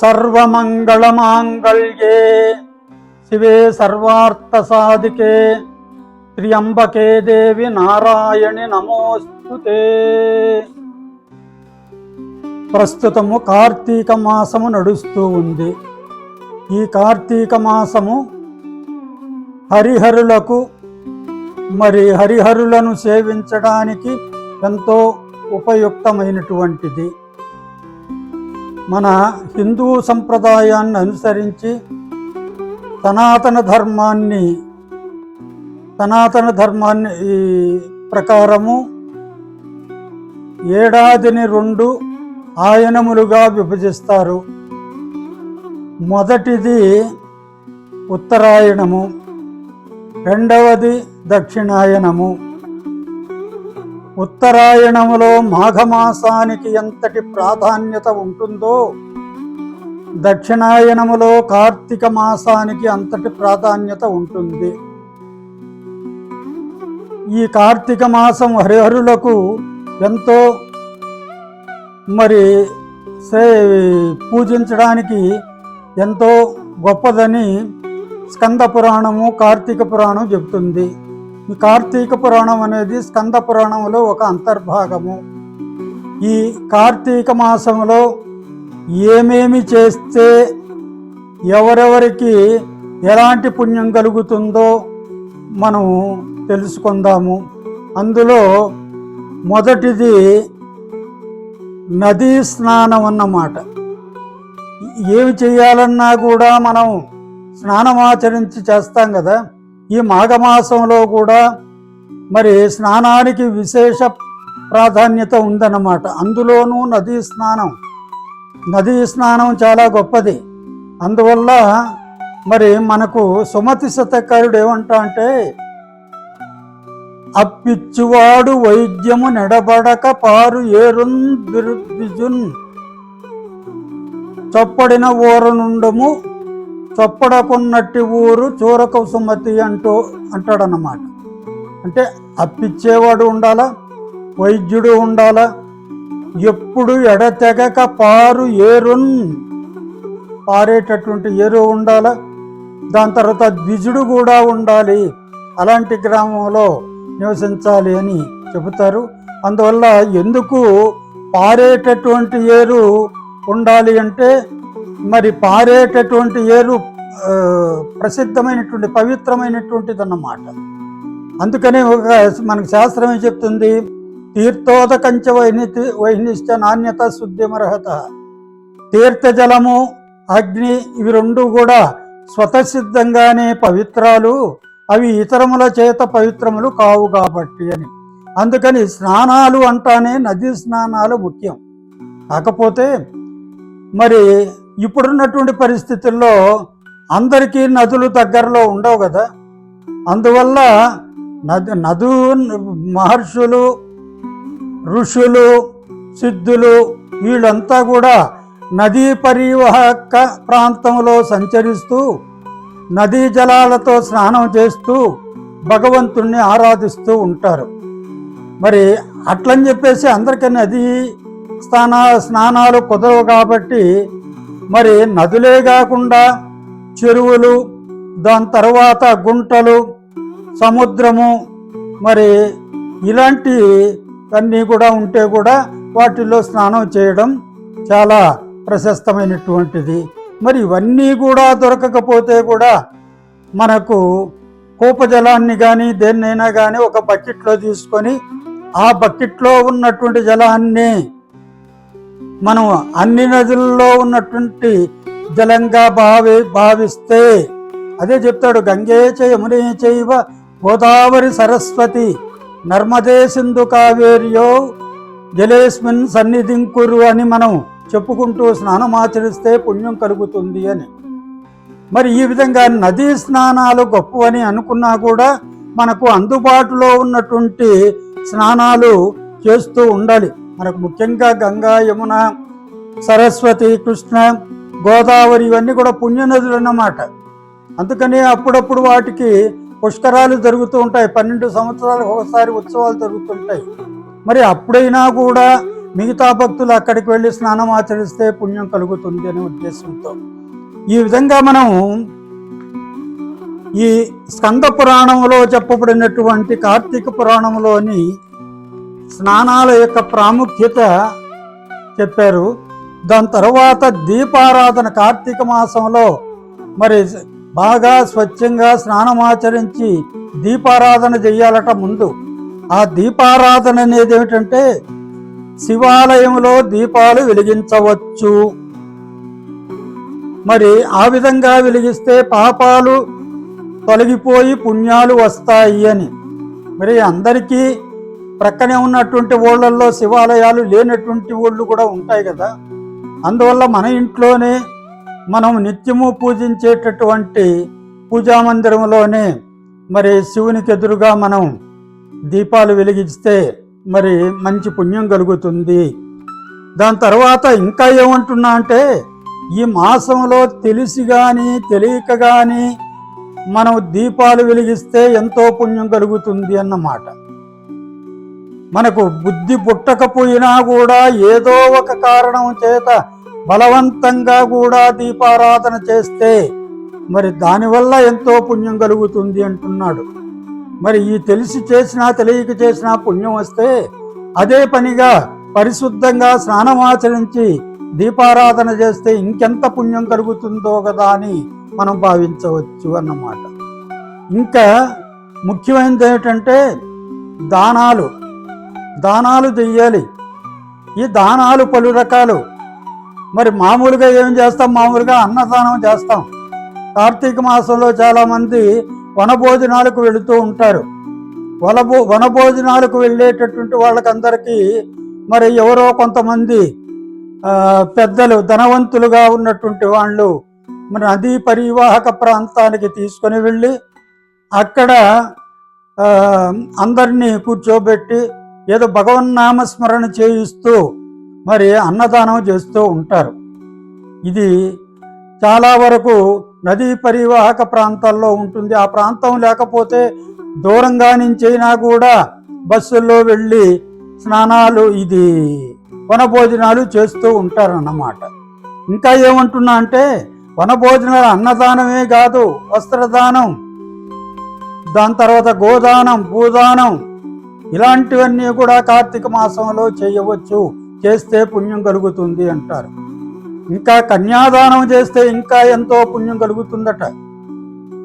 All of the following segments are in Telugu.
సర్వమంగళమాంగళ్యే. శివే సర్వార్థసాధికే. త్ర్యంబకే దేవి నారాయణి నమోస్తుతే. ప్రస్తుతము కార్తీక మాసము నడుస్తూ ఉంది. ఈ కార్తీక మాసము హరిహరులకు మరి హరిహరులను సేవించడానికి ఎంతో ఉపయుక్తమైనటువంటిది. మన హిందూ సంప్రదాయాన్ని అనుసరించి సనాతన ధర్మాన్ని సనాతన ధర్మాన్ని ఈ ప్రకారము ఏడాదిని రెండు ఆయనములుగా విభజిస్తారు. మొదటిది ఉత్తరాయణము రెండవది దక్షిణాయనము. ఉత్తరాయణములో మాఘమాసానికి ఎంతటి ప్రాధాన్యత ఉంటుందో దక్షిణాయనములో కార్తీక మాసానికి అంతటి ప్రాధాన్యత ఉంటుంది. ఈ కార్తీక మాసం హరిహరులకు ఎంతో మరి సే- పూజించడానికి ఎంతో గొప్పదని స్కంద పురాణము కార్తీక పురాణం చెబుతుంది. కార్తీక పురాణం అనేది స్కంద పురాణంలో ఒక అంతర్భాగము. ఈ కార్తీక మాసంలో ఏమేమి చేస్తే ఎవరెవరికి ఎలాంటి పుణ్యం కలుగుతుందో మనం తెలుసుకుందాము. అందులో మొదటిది నదీ స్నానం అన్నమాట. ఏమి చేయాలన్నా కూడా మనం స్నానం ఆచరించి చేస్తాం కదా. ఈ మాఘమాసంలో కూడా మరి స్నానానికి విశేష ప్రాధాన్యత ఉందన్నమాట. అందులోనూ నదీ స్నానం. నదీ స్నానం చాలా గొప్పది. అందువల్ల మరి మనకు సుమతి శతకారుడు ఏమంటా అంటే అప్పిచ్చువాడు వైద్యము నెడబడక పారు ఏరున్ బిరుద్విజున్ చొప్పడిన ఊర నుండము చొప్పడకున్నట్టి ఊరు చూరక సుమతి అంటూ అంటాడన్నమాట. అంటే అప్పిచ్చేవాడు ఉండాలా? వైద్యుడు ఉండాలా? ఎప్పుడు ఎడతెగక పారు ఏరున్ పారేటటువంటి ఏరు ఉండాలా? దాని తర్వాత ద్విజుడు కూడా ఉండాలి. అలాంటి గ్రామంలో నివసించాలి అని చెబుతారు. అందువల్ల ఎందుకు పారేటటువంటి ఏరు ఉండాలి అంటే మరి పారేటటువంటి ఏరు ప్రసిద్ధమైనటువంటి పవిత్రమైనటువంటిది అన్నమాట అందుకనే ఒక మనకు శాస్త్రం ఏం చెప్తుంది? తీర్థోదకంచ వైని వైనిష్ట నాణ్యత శుద్ధిమర్హత తీర్థజలము అగ్ని ఇవి రెండు కూడా స్వతసిద్ధంగానే పవిత్రాలు. అవి ఇతరముల చేత పవిత్రములు కావు కాబట్టి అని. అందుకని స్నానాలు అంటానే నదీ స్నానాలు ముఖ్యం. కాకపోతే మరి ఇప్పుడున్నటువంటి పరిస్థితుల్లో అందరికీ నదులు దగ్గరలో ఉండవు కదా. అందువల్ల నది నదు మహర్షులు ఋషులు సిద్ధులు వీళ్ళంతా కూడా నదీ పరివాహక ప్రాంతంలో సంచరిస్తూ నదీ జలాలతో స్నానం చేస్తూ భగవంతుణ్ణి ఆరాధిస్తూ ఉంటారు. మరి అట్లని చెప్పేసి అందరికీ నదీ స్నాన స్నానాలు కుదరవు కాబట్టి మరి నదులే కాకుండా చెరువులు దాని తర్వాత గుంటలు సముద్రము మరి ఇలాంటి అన్నీ కూడా ఉంటే కూడా వాటిల్లో స్నానం చేయడం చాలా ప్రశస్తమైనటువంటిది. మరి ఇవన్నీ కూడా దొరకకపోతే కూడా మనకు కూపజలాన్ని కానీ దేన్నైనా కానీ ఒక బకెట్లో తీసుకొని ఆ బకెట్లో ఉన్నటువంటి జలాన్ని మనం అన్ని నదుల్లో ఉన్నటువంటి జలంగా భావి భావిస్తే అదే చెప్తాడు గంగే చ యమునే చైవ గోదావరి సరస్వతి నర్మదే సింధు కావేర్యో జలేస్మిన్ సన్నిధింకురు అని మనం చెప్పుకుంటూ స్నానం ఆచరిస్తే పుణ్యం కలుగుతుంది అని. మరి ఈ విధంగా నదీ స్నానాలు గొప్పవని అనుకున్నా కూడా మనకు అందుబాటులో ఉన్నటువంటి స్నానాలు చేస్తూ ఉండాలి. మనకు ముఖ్యంగా గంగా యమున సరస్వతి కృష్ణ గోదావరి ఇవన్నీ కూడా పుణ్యనదులు అన్నమాట. అందుకని అప్పుడప్పుడు వాటికి పుష్కరాలు జరుగుతూ ఉంటాయి. పన్నెండు సంవత్సరాలకు ఒకసారి ఉత్సవాలు జరుగుతుంటాయి మరి అప్పుడైనా కూడా మిగతా భక్తులు అక్కడికి వెళ్ళి స్నానం ఆచరిస్తే పుణ్యం కలుగుతుంది అనే ఉద్దేశంతో. ఈ విధంగా మనం ఈ స్కంద పురాణంలో చెప్పబడినటువంటి కార్తీక పురాణంలోని స్నానాల యొక్క ప్రాముఖ్యత చెప్పారు. దాని తర్వాత దీపారాధన కార్తీక మాసంలో మరి బాగా స్వచ్ఛంగా స్నానమాచరించి దీపారాధన చెయ్యాలట ముందు. ఆ దీపారాధన అనేది ఏమిటంటే శివాలయంలో దీపాలు వెలిగించవచ్చు. మరి ఆ విధంగా వెలిగిస్తే పాపాలు తొలగిపోయి పుణ్యాలు వస్తాయి అని. మరి అందరికీ ప్రక్కనే ఉన్నటువంటి ఊళ్ళల్లో శివాలయాలు లేనటువంటి ఊళ్ళు కూడా ఉంటాయి కదా. అందువల్ల మన ఇంట్లోనే మనం నిత్యము పూజించేటటువంటి పూజా మందిరంలోనే మరి శివునికి ఎదురుగా మనం దీపాలు వెలిగిస్తే మరి మంచి పుణ్యం కలుగుతుంది. దాని తర్వాత ఇంకా ఏమంటున్నా అంటే ఈ మాసంలో తెలిసి కానీ తెలియక కానీ మనం దీపాలు వెలిగిస్తే ఎంతో పుణ్యం కలుగుతుంది అన్నమాట. మనకు బుద్ధి పుట్టకపోయినా కూడా ఏదో ఒక కారణం చేత బలవంతంగా కూడా దీపారాధన చేస్తే మరి దానివల్ల ఎంతో పుణ్యం కలుగుతుంది అంటున్నాడు. మరి ఈ తెలిసి చేసినా తెలియక చేసినా పుణ్యం వస్తే అదే పనిగా పరిశుద్ధంగా స్నానమాచరించి దీపారాధన చేస్తే ఇంకెంత పుణ్యం కలుగుతుందో కదా అని మనం భావించవచ్చు అన్నమాట. ఇంకా ముఖ్యమైనది ఏమిటంటే దానాలు. దానాలు చెయ్యాలి. ఈ దానాలు పలు రకాలు. మరి మామూలుగా ఏం చేస్తాం? మామూలుగా అన్నదానం చేస్తాం. కార్తీక మాసంలో చాలామంది వనభోజనాలకు వెళుతూ ఉంటారు. వనభో వనభోజనాలకు వెళ్ళేటటువంటి వాళ్ళకందరికీ మరి ఎవరో కొంతమంది పెద్దలు ధనవంతులుగా ఉన్నటువంటి వాళ్ళు మరి నదీ పరివాహక ప్రాంతానికి తీసుకొని వెళ్ళి అక్కడ అందరినీ కూర్చోబెట్టి ఏదో భగవన్నామస్మరణ చేయిస్తూ మరి అన్నదానం చేస్తూ ఉంటారు. ఇది చాలా వరకు నదీ పరివాహక ప్రాంతాల్లో ఉంటుంది. ఆ ప్రాంతం లేకపోతే దూరంగా నుంచైనా కూడా బస్సుల్లో వెళ్ళి స్నానాలు ఇది వనభోజనాలు చేస్తూ ఉంటారన్నమాట. ఇంకా ఏమంటున్నా అంటే వనభోజనాలు అన్నదానమే కాదు వస్త్రదానం దాని తర్వాత గోదానం భూదానం ఇలాంటివన్నీ కూడా కార్తీక మాసంలో చేయవచ్చు. చేస్తే పుణ్యం కలుగుతుంది అంటారు. ఇంకా కన్యాదానం చేస్తే ఇంకా ఎంతో పుణ్యం కలుగుతుందట.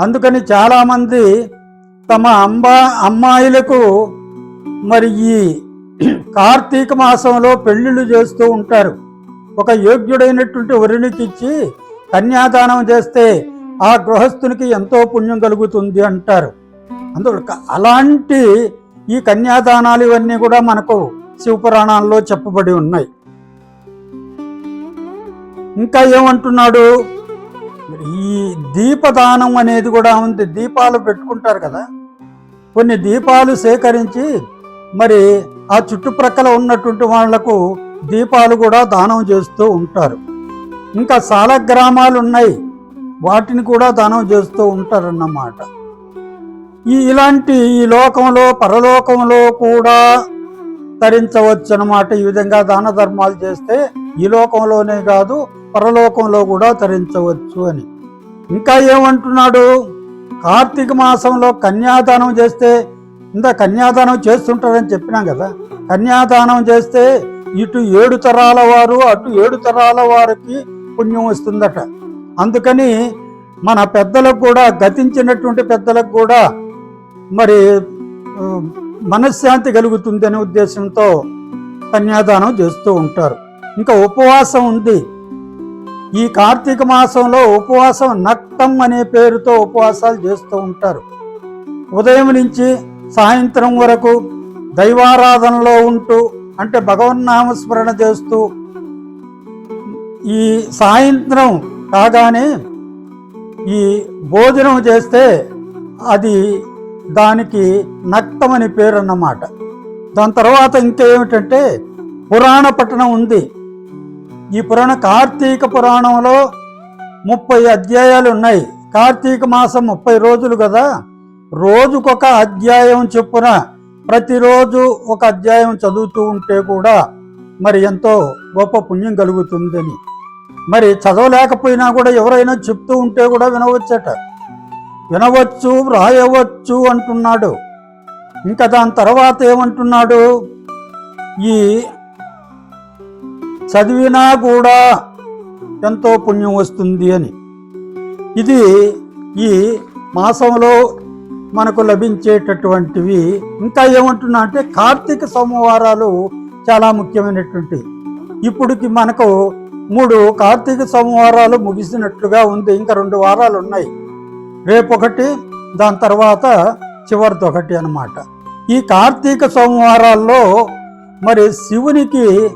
అందుకని చాలామంది తమ అంబా అమ్మాయిలకు మరి ఈ కార్తీక మాసంలో పెళ్ళిళ్ళు చేస్తూ ఉంటారు. ఒక యోగ్యుడైనటువంటి వరునికిచ్చి కన్యాదానం చేస్తే ఆ గృహస్థునికి ఎంతో పుణ్యం కలుగుతుంది అంటారు. అందులో అలాంటి ఈ కన్యాదానాలు ఇవన్నీ కూడా మనకు శివపురాణాల్లో చెప్పబడి ఉన్నాయి. ఇంకా ఏమంటున్నాడు? ఈ దీపదానం అనేది కూడా ఉంది దీపాలు పెట్టుకుంటారు కదా. కొన్ని దీపాలు సేకరించి మరి ఆ చుట్టుప్రక్కల ఉన్నటువంటి వాళ్ళకు దీపాలు కూడా దానం చేస్తూ ఉంటారు. ఇంకా చాలా గ్రామాలు ఉన్నాయి వాటిని కూడా దానం చేస్తూ ఉంటారన్నమాట. ఈ ఇలాంటి ఈ లోకంలో పరలోకంలో కూడా తరించవచ్చు అన్నమాట ఈ విధంగా దాన ధర్మాలు చేస్తే ఈ లోకంలోనే కాదు పరలోకంలో కూడా తరించవచ్చు అని. ఇంకా ఏమంటున్నాడు? కార్తీక మాసంలో కన్యాదానం చేస్తే ఇంత కన్యాదానం చేస్తుంటారని చెప్పినాం కదా. కన్యాదానం చేస్తే ఇటు ఏడు తరాల వారు అటు ఏడు తరాల వారికి పుణ్యం వస్తుందట. అందుకని మన పెద్దలకు కూడా గతించినటువంటి పెద్దలకు కూడా మరి మనశ్శాంతి కలుగుతుంది అనే ఉద్దేశంతో కన్యాదానం చేస్తూ ఉంటారు. ఇంకా ఉపవాసం ఉంది. ఈ కార్తీక మాసంలో ఉపవాసం నక్తం అనే పేరుతో ఉపవాసాలు చేస్తూ ఉంటారు. ఉదయం నుంచి సాయంత్రం వరకు దైవారాధనలో ఉంటూ అంటే భగవన్నామస్మరణ చేస్తూ ఈ సాయంత్రం కాగానే ఈ భోజనం చేస్తే అది దానికి నక్తం అని పేరు అన్నమాట దాని తర్వాత ఇంకేమిటంటే పురాణ పట్టణం ఉంది. ఈ పురాణ కార్తీక పురాణంలో ముప్పై అధ్యాయాలు ఉన్నాయి. కార్తీక మాసం ముప్పై రోజులు కదా? రోజుకొక అధ్యాయం చొప్పున ప్రతిరోజు ఒక అధ్యాయం చదువుతూ ఉంటే కూడా మరి ఎంతో గొప్ప పుణ్యం కలుగుతుందని. మరి చదవలేకపోయినా కూడా ఎవరైనా చెప్తూ ఉంటే కూడా వినవచ్చట. వినవచ్చు వ్రాయవచ్చు అంటున్నాడు. ఇంకా దాని తర్వాత ఏమంటున్నాడు? ఈ చదివినా కూడా ఎంతో పుణ్యం వస్తుంది అని. ఇది ఈ మాసంలో మనకు లభించేటటువంటివి. ఇంకా ఏమంటున్నా అంటే కార్తీక సోమవారాలు చాలా ముఖ్యమైనటువంటి. ఇప్పుడుకి మనకు మూడు కార్తీక సోమవారాలు ముగిసినట్లుగా ఉంది. ఇంకా రెండు వారాలు ఉన్నాయి. రేపొకటి దాని తర్వాత చివరిది ఒకటి అన్నమాట. ఈ కార్తీక సోమవారాల్లో మరి శివునికి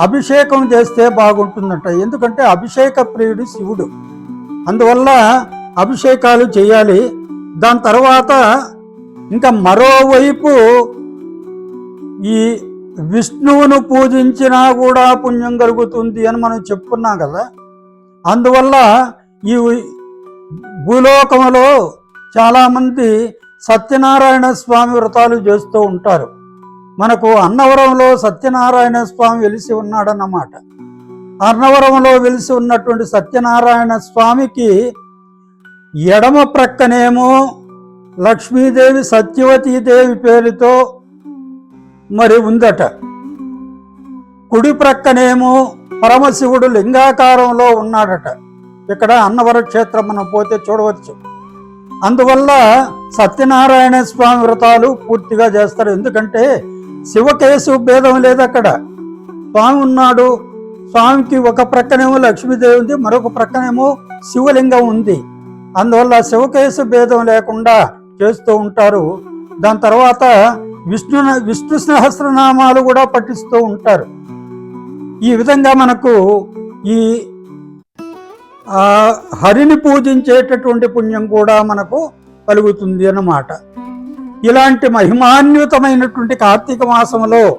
అభిషేకం చేస్తే బాగుంటుందట. ఎందుకంటే అభిషేక ప్రియుడు శివుడు. అందువల్ల అభిషేకాలు చేయాలి. దాని తర్వాత ఇంకా మరోవైపు ఈ విష్ణువును పూజించినా కూడా పుణ్యం కలుగుతుంది అని మనం చెప్పుకున్నాం కదా. అందువల్ల ఈ భూలోకంలో చాలామంది సత్యనారాయణ స్వామి వ్రతాలు చేస్తూ ఉంటారు. మనకు అన్నవరంలో సత్యనారాయణ స్వామి వెలిసి ఉన్నాడన్నమాట. అన్నవరంలో వెలిసి ఉన్నటువంటి సత్యనారాయణ స్వామికి ఎడమ ప్రక్కనేమో లక్ష్మీదేవి సత్యవతీదేవి పేరుతో మరి ఉందట. కుడి ప్రక్కనేమో పరమశివుడు లింగాకారంలో ఉన్నాడట. ఇక్కడ అన్నవర క్షేత్రం మనం పోతే చూడవచ్చు. అందువల్ల సత్యనారాయణ స్వామి వ్రతాలు పూర్తిగా చేస్తారు. ఎందుకంటే శివకేశు భేదం లేదు అక్కడ. స్వామి ఉన్నాడు. స్వామికి ఒక ప్రక్కనేమో లక్ష్మీదేవి ఉంది మరొక ప్రక్కనేమో శివలింగం ఉంది. అందువల్ల శివకేశు భేదం లేకుండా చేస్తూ ఉంటారు. దాని తర్వాత విష్ణు విష్ణు సహస్రనామాలు కూడా పఠిస్తూ ఉంటారు. ఈ విధంగా మనకు ఈ ఆ హరిని పూజించేటటువంటి పుణ్యం కూడా మనకు కలుగుతుంది అన్నమాట. ఇలాంటి మహిమాన్వితమైనటువంటి కార్తీక మాసంలో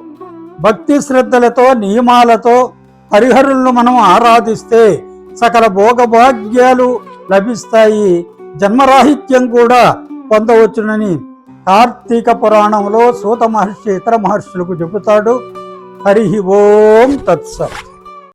భక్తి శ్రద్ధలతో నియమాలతో హరిహరులను మనం ఆరాధిస్తే సకల భోగభాగ్యాలు లభిస్తాయి. జన్మరాహిత్యం కూడా పొందవచ్చునని కార్తీక పురాణంలో సూత మహర్షి ఇతర మహర్షులకు చెబుతాడు. హరి ఓం తత్సత్.